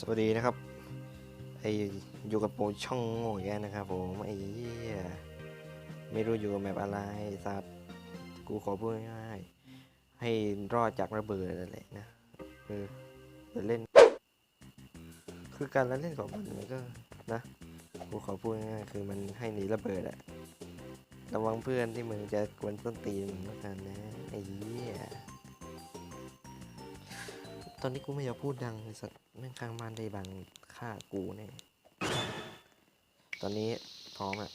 สวัสดีนะครับไออยู่กับโปช่องโง่แกนะครับผมไอ้เหี้ยไม่รู้อยู่กับแมปอะไรสัตว์กูขอพูดง่ายๆให้รอดจากระเบิดนั่นแหละนะเออเล่น คือการละเล่นของมันมันก็นะกูขอพูดง่ายๆคือมันให้หนีระเบิดอะระวังเพื่อนที่มึงจะกวนต้นตีนมึงแล้วกันนะไอ้เหี้ย อนนี้กูไม่อยากพูดดังสัตว์แม่งข้างบ้านได้บังฆ่ากูแน่ตอนนี้พร้อมอะ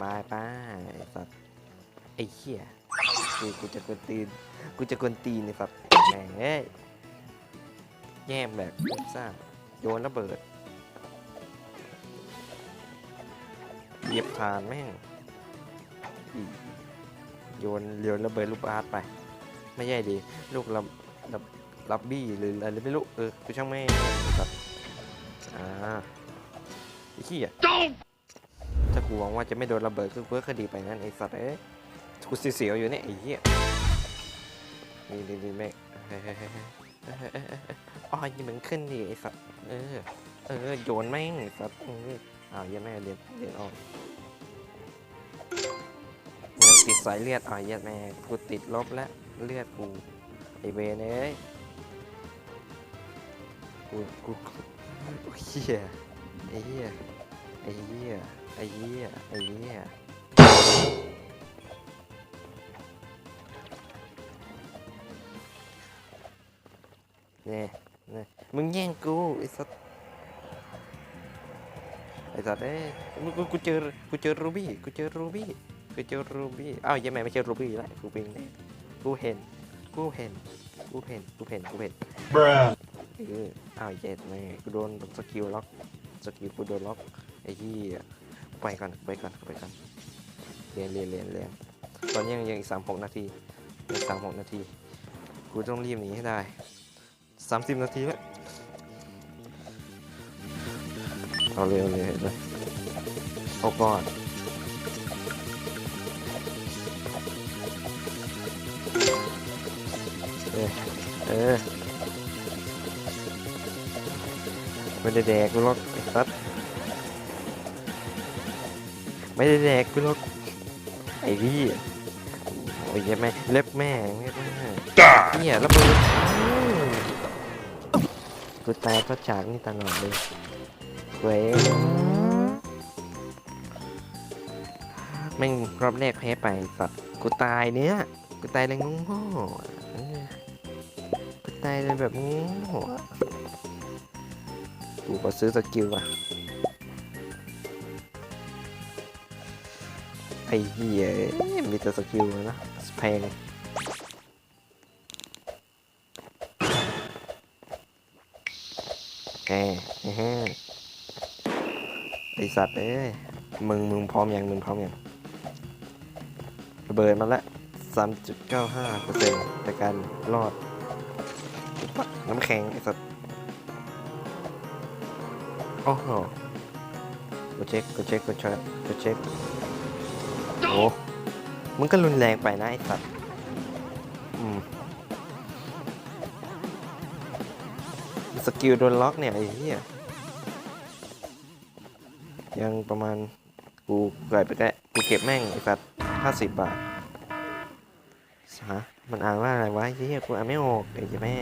บายป้ายไอ้สัตว์ไอ้เหี้ยกูกูจะกวนตีนกูจะกวนตีนไอ้สัตว์แหมแย่แบบซ่าโยนระเบิดเหยียบฐานแม่งโยนโยนระเบิดลูกอาร์ตไป ไม่ใช่ดีลูกลับลับลับบี้หรืออะไรไม่รู้เออกูช่างแม่แบบอ่าไอ้ขี้อะถ้ากูหวังว่าจะไม่โดนระเบิดคือเพื่อคดีไปนั่นไอ้สัตว์เอ้กูเสียวอยู่เนี่ยไอ้เหี้ยนี่นี่นี่แม่อ๋อยังมันขึ้นดิไอ้สัตว์เออเออโยนแม่งสัตว์อ้าวยังแม่เลี้ดเลียดออกติดสายเลือดอะยัดแม่กูติดลบแล้ว เลือดกูไอเวนเอ้ยกูกูเฮียไอเฮียไอเฮียไอเฮียไอเฮียเนี่ยเนี่ยมึงแย่งกูไอสัตไอสัตเอ้ยกูกูกูเจอกูเจอรูบี้กูเจอรูบี้กูเจอรูบี้อ้าวยังไงไม่เจอรูบี้ละกูเป็นแน่ กูเห็น กูเห็น กูเห็น กูเห็น กูเห็น Bruh. เอออ้าวเจ็ดแม่กูโดนสกิลล็อก สกิลกูโดนล็อก ไอ้ที่ไปก่อน ไปก่อน ไปก่อน เรียนเรียนเรียนเรียนตอนนี้ยังยังอีกสามหกนาทีอีกสามหกนาที กูต้องรีบหนีให้ได้สามสิบนาทีแล้ว เอาเร็วเลยเลยเอาก่อน เออเออไม่ได้แดกกูหรอกไอ้สัสไม่ได้แดกกูหรอกไอ้พี่โอ้ยแม่เล็บแม่เล็บแม่เนี่ยแล้วมึงกูตายเพราะฉากนี่ตลอดเลยเว้ยแม่งรอบแรกแพ้ไปสัตว์กูตายเนี้ยกูตายเลยงง ๆเออตายเลยแบบนี้หัวกูก็ซื้อสกิลอะไอ้เหี้ยมีแต่สกิลนะแพงแกแฮไอสัตว์เอ้ยมึงมึงพร้อมยังมึงพร้อมยังระเบิดมาละ3.95%ในการรอด น้ำแข็งไอ้สัตว์โอ้โหกูเช็คกูเช็คกูเช็คกูเช็คโอ้มึงก็รุนแรงไปนะไอ้สัตว์อืมสกิลโดนล็อกเนี่ยไอ้เหี้ยยังประมาณกูเกิดไปแกกูเก็บแม่งไอ้สัตว์ห้าสิบบาท มันอ่านว่าอะไรวะไอ้เหี้ยกูอ่านไม่ออกไอ้เหี้ยแม่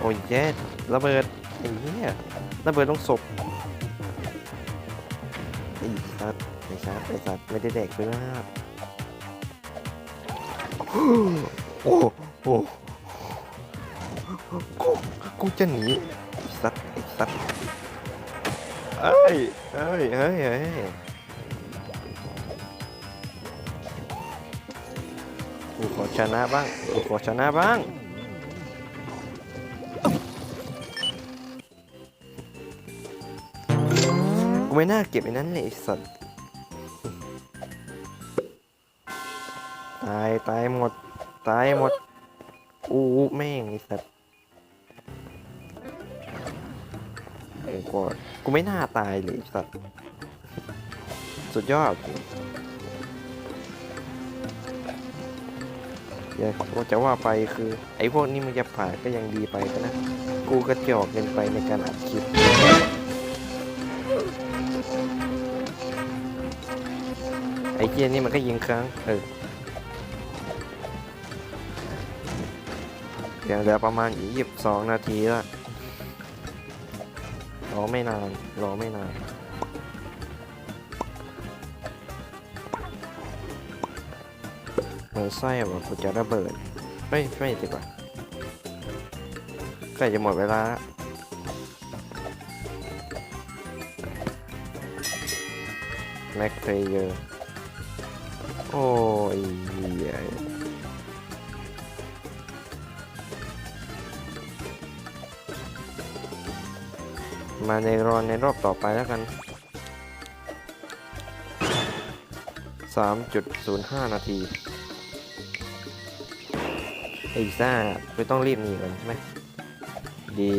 โอ้ยเย็ดระเบิดไอ้เหี้ยระเบิดต้องศพไอ้สัตว์ไอ้สัตว์ไอ้สัตว์ไม่ได้แดกไปแล้วโอ้โหกูกูจะหนีไอ้สัตว์ไอ้สัตว์เอ้ยเอ้ยเอ้ยเอ้ย กูขอชนะบ้างกูขอชนะบ้าง กูไม่น่าเก็บไอ้นั้นเลยไอ้สัตว์ตายตายหมด ตายหมด อู้แม่งไอ้สัตว์โอ้กอดกูไม่น่าตายเลยไอ้สัตว์ สุดยอด อย่าว่าจะว่าไปคือ ไอ้พวกนี้มันจะผ่านก็ยังดีไปนะ กูกระจอกเกินไปในการอัดคลิปไอ้เกียนี่มันก็ยิงครั้งเออยังเหลือประมาณยี่สิบสองนาทีละรอไม่นานรอไม่นาน มือไส้ว่ากูจะระเบิดไม่ไม่ดีกว่าใกล้จะหมดเวลาละแม็กเพลเยอร์โอ้ยเหี้ยมาในรอนในรอบต่อไปแล้วกัน 3.05 นาที ไอ้ซ่าไม่ต้องรีบหนีก่อนใช่ไหมดี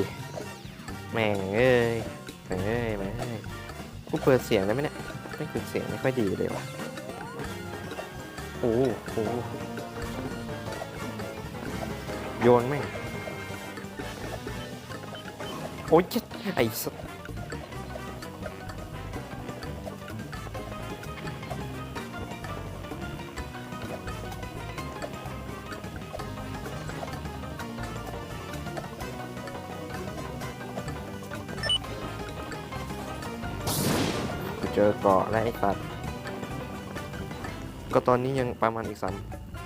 แม่งเอ้ยแม่งเอ้ยแม่งเอ้ยกูเปิดเสียงได้ไหมเนี่ยไม่เปิดเสียงไม่ค่อยดีเลยว่ะโอ้โหโอ้โยนแม่งโอ้ยจ็ดไอ้สัส จอเกาะและไอ้สัตว์ก็ตอนนี้ยังประมาณอีกสาม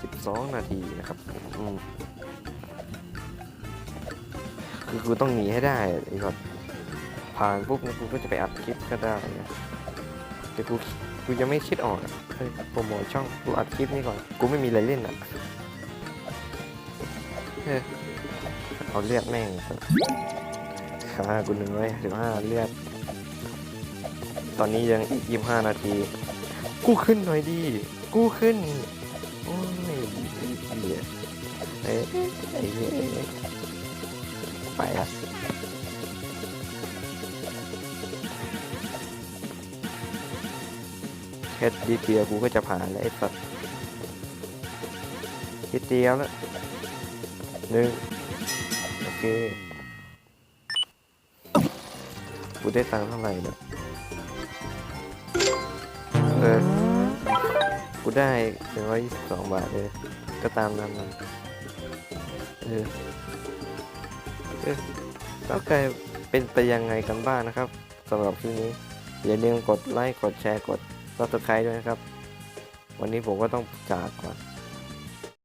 สิบสองนาทีนะครับอืมคือกูต้องหนีให้ได้ไอ้แบบผ่านปุ๊บนะกูก็จะไปอัดคลิปก็ได้นะแต่กูกูยังไม่คิดออกเฮ้ยโปรโมทช่องกูอัดคลิปนี้ก่อน กูไม่มีอะไรเล่นอะเฮ้ยเอาเลือดแม่งค่ากูหนึ่งร้อยสิบห้าเลือด ตอนนี้ยังอีกยี่สิบห้านาที กู้ขึ้นหน่อยดี กู้ขึ้น โอ้ยเหี้ยเอ้ยไอ้เหี้ยไปละแค่ดีเดียวกูก็จะผ่านแล้วไอ้สัตว์นิดเดียวแล้วหนึ่งโอเค กูได้ตังค์เท่าไหร่เนี่ย ออ กูได้หนึ่งร้อยยี่สิบสองบาทเลยก็ตามนั้นนะเออ เออแล้วกลายเป็นไปยังไงกันบ้างนะครับสำหรับคลิปนี้ อย่าลืมกดไลค์ กดแชร์ กด subscribe ด้วยนะครับ วันนี้ผมก็ต้องจากก่อน